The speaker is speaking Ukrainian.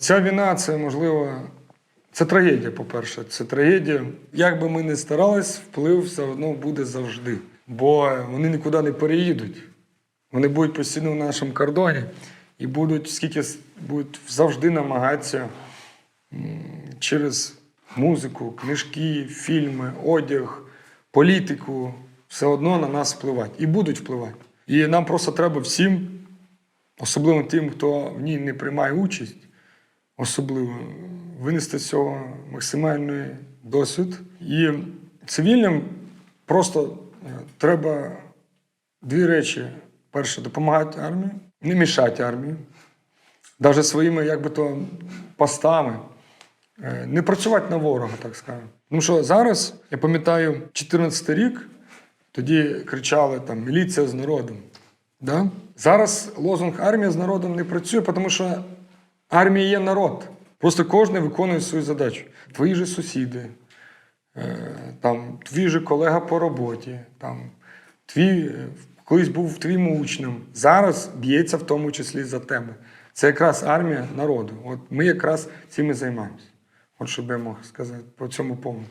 Ця війна це можливо. Це трагедія, по-перше. Це трагедія. Як би ми не старались, вплив все одно буде завжди. Бо вони нікуди не переїдуть. Вони будуть постійно в нашому кордоні і будуть скільки будуть завжди намагатися через музику, книжки, фільми, одяг, політику все одно на нас впливати. І будуть впливати. І нам просто треба всім, особливо тим, хто в ній не приймає участь, особливо винести з цього максимальний досвід. І цивільним просто е, треба дві речі: перше, допомагати армії, не мішати армії, навіть своїми, як би то, постами. Е, Не працювати на ворога, так скажемо. Тому що зараз, я пам'ятаю, 14 рік, тоді кричали там міліція з народом. Да? Зараз лозунг армія з народом не працює, тому що армія є народ. Просто кожен виконує свою задачу. Твої же сусіди, е, там, твій же колега по роботі, там, твій, е, колись був твоїм учнем, зараз б'ється в тому числі за тебе. Це якраз армія народу. От ми якраз цим і займаємося. От що би я мог сказати по цьому поводу.